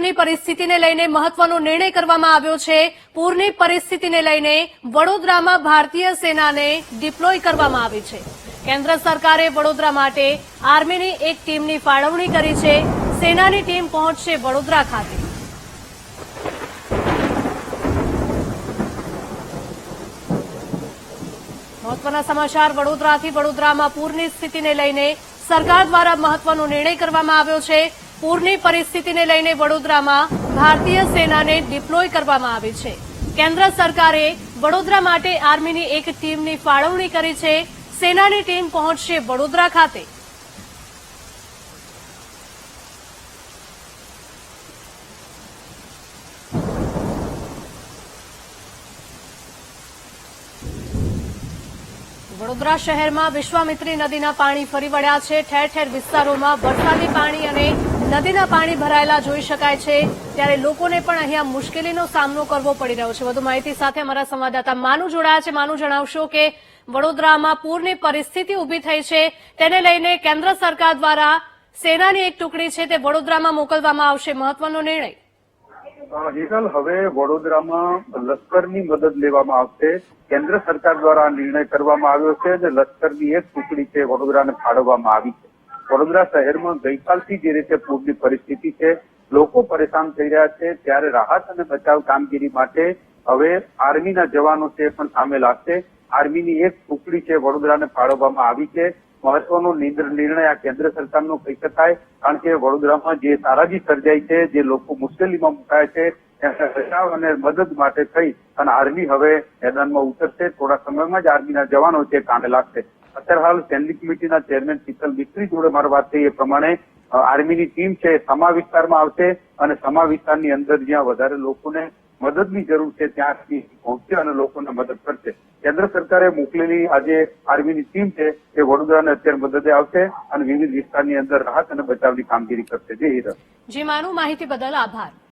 પૂરની પરિસ્થિતિને લઈને મહત્વનો નિર્ણય કરવામાં આવ્યો છે. પૂરની પરિસ્થિતિને લઈને વડોદરામાં ભારતીય સેનાને ડિપ્લોય કરવામાં આવી છે. કેન્દ્ર સરકારે વડોદરા માટે આર્મીની એક ટીમની ફાળવણી કરી છે. સેનાની ટીમ પહોંચશે વડોદરા ખાતે. મહત્વના સમાચાર, વડોદરાથી વડોદરામાં પૂરની સ્થિતિને લઈને સરકાર દ્વારા મહત્વનો નિર્ણય કરવામાં આવ્યો છે. પૂરની પરિસ્થિતિને લઈને વડોદરામાં ભારતીય સેનાને ડિપ્લોય કરવામાં આવી છે. કેન્દ્ર સરકારે વડોદરા માટે આર્મીની એક ટીમની ફાળવણી કરી છે. સેનાની ટીમ પહોંચશે વડોદરા ખાતે. વડોદરા શહેરમાં વિશ્વામિત્રી નદીના પાણી ફરી વળ્યા છે. ઠેર ઠેર વિસ્તારોમાં વરસાદી પાણી અને નદીના પાણી ભરાયેલા જોઈ શકાય છે. ત્યારે લોકોને પણ અહીંયા મુશ્કેલીનો સામનો કરવો પડી રહ્યો છે. વધુ માહિતી સાથે અમારા સંવાદદાતા માનુ જોડાયા છે. માનુ, જણાવશો કે વડોદરામાં પૂરની પરિસ્થિતિ ઊભી થઈ છે. તેને લઈને કેન્દ્ર સરકાર દ્વારા સેનાની એક ટુકડી છે તે વડોદરામાં મોકલવામાં આવશે. મહત્વનો નિર્ણય. હિરલ હવે વડોદરામાં લશ્કરની મદદ લેવામાં આવશે. કેન્દ્ર સરકાર દ્વારા નિર્ણય કરવામાં આવ્યો છે. અને લશ્કરની એક ટુકડી છે, વડોદરાને ફાળવવામાં આવી છે. વડોદરા શહેરમાં ગઈકાલથી જે રીતે પૂરની પરિસ્થિતિ છે, લોકો પરેશાન થઈ રહ્યા છે, ત્યારે રાહત અને બચાવ કામગીરી માટે હવે આર્મીના જવાનો છે પણ સામે લાગશે. આર્મીની એક ટુકડી છે વડોદરાને ફાળવવામાં આવી છે. મહત્વનો નિર્ણ- નિર્ણય આ કેન્દ્ર સરકારનો કહી શકાય, કારણ કે વડોદરામાં જે તારાજી સર્જાઈ છે, જે લોકો મુશ્કેલીમાં મુકાય છે એમને બચાવ અને મદદ માટે થઈ અને આર્મી હવે મેદાનમાં ઉતરશે. થોડા સમયમાં જ આર્મીના જવાનો છે કામે લાગશે. અત્યારે હાલ સ્ટેન્ડિંગ કમિટીના ચેરમેન શીતલ મિત્રી જોડે મારી વાત થઈ એ પ્રમાણે આર્મીની ટીમ છે સમા વિસ્તારમાં આવશે અને સમા વિસ્તારની અંદર જ્યાં વધારે લોકોને મદદની જરૂર છે ત્યાં પહોંચશે અને લોકોને મદદ કરશે. કેન્દ્ર સરકારે મોકલેલી આજે આર્મીની ટીમ છે એ વડોદરાને અત્યારે મદદે આવશે અને વિવિધ વિસ્તારની અંદર રાહત અને બચાવની કામગીરી કરશે. જે હિરલ જે માનું માહિતી બદલ આભાર.